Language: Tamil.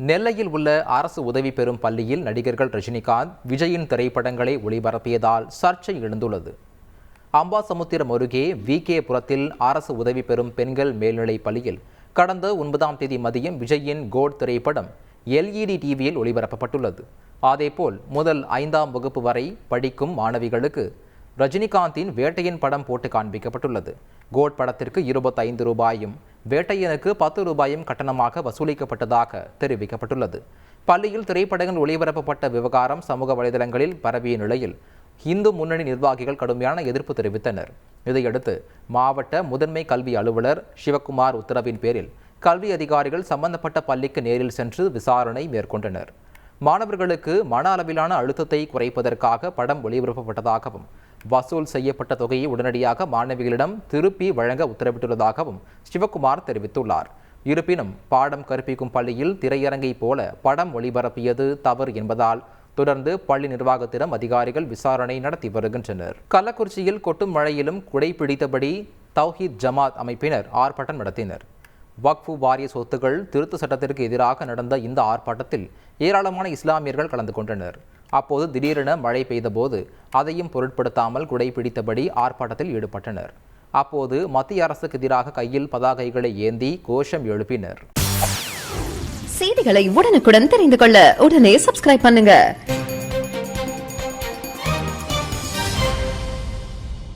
நெல்லையில் உள்ள அரசு உதவி பெறும் பள்ளியில் நடிகர்கள் ரஜினிகாந்த் விஜயின் திரைப்படங்களை ஒளிபரப்பியதால் சர்ச்சை எழுந்துள்ளது. அம்பாசமுத்திரம் அருகே வி. கே. புரத்தில் அரசு உதவி பெறும் பெண்கள் மேல்நிலைப் பள்ளியில் கடந்த ஒன்பதாம் தேதி மதியம் விஜயின் கோட் திரைப்படம் எல்இடி டிவியில் ஒளிபரப்பப்பட்டுள்ளது. அதேபோல் முதல் ஐந்தாம் வகுப்பு வரை படிக்கும் மாணவிகளுக்கு ரஜினிகாந்தின் வேட்டையின் படம் போட்டு காண்பிக்கப்பட்டுள்ளது. கோட் படத்திற்கு இருபத்தைந்து ரூபாயும் வேட்டையனுக்கு பத்து ரூபாயும் கட்டணமாக வசூலிக்கப்பட்டதாக தெரிவிக்கப்பட்டுள்ளது. பள்ளியில் திரைப்படங்கள் ஒளிபரப்பப்பட்ட விவகாரம் சமூக வலைதளங்களில் பரவிய நிலையில் இந்து முன்னணி நிர்வாகிகள் கடுமையான எதிர்ப்பு தெரிவித்தனர். இதையடுத்து மாவட்ட முதன்மை கல்வி அலுவலர் சிவக்குமார் உத்தரவின் பேரில் கல்வி அதிகாரிகள் சம்பந்தப்பட்ட பள்ளிக்கு நேரில் சென்று விசாரணை மேற்கொண்டனர். மாணவர்களுக்கு மன அளவிலான அழுத்தத்தை குறைப்பதற்காக படம் ஒளிபரப்பப்பட்டதாகவும் வசூல் செய்யப்பட்ட தொகையை உடனடியாக மாணவிகளிடம் திருப்பி வழங்க உத்தரவிட்டுள்ளதாகவும் சிவக்குமார் தெரிவித்துள்ளார். இருப்பினும் பாடம் கற்பிக்கும் பள்ளியில் திரையரங்கை போல படம் ஒளிபரப்பியது தவறு என்பதால் தொடர்ந்து பள்ளி நிர்வாகத்திடம் அதிகாரிகள் விசாரணை நடத்தி வருகின்றனர். கள்ளக்குறிச்சியில் கொட்டும் மழையிலும் குடை பிடித்தபடி தௌஹீத் ஜமாத் அமைப்பினர் ஆர்ப்பாட்டம் நடத்தினர். வக்ஃபு வாரிய சொத்துக்கள் திருத்த சட்டத்திற்கு எதிராக நடந்த இந்த ஆர்ப்பாட்டத்தில் ஏராளமான இஸ்லாமியர்கள் கலந்து கொண்டனர். அப்போது திடீரென மழை பெய்தபோது அதையும் பொருட்படுத்தாமல் குடை பிடித்தபடி ஆர்ப்பாட்டத்தில் ஈடுபட்டனர். அப்போது மத்திய அரசுக்கு எதிராக கையில் பதாகைகளை ஏந்தி கோஷம் எழுப்பினர். செய்திகளை உடனுக்குடன் தெரிந்து கொள்ள உடனே சப்ஸ்கிரைப் பண்ணுங்க.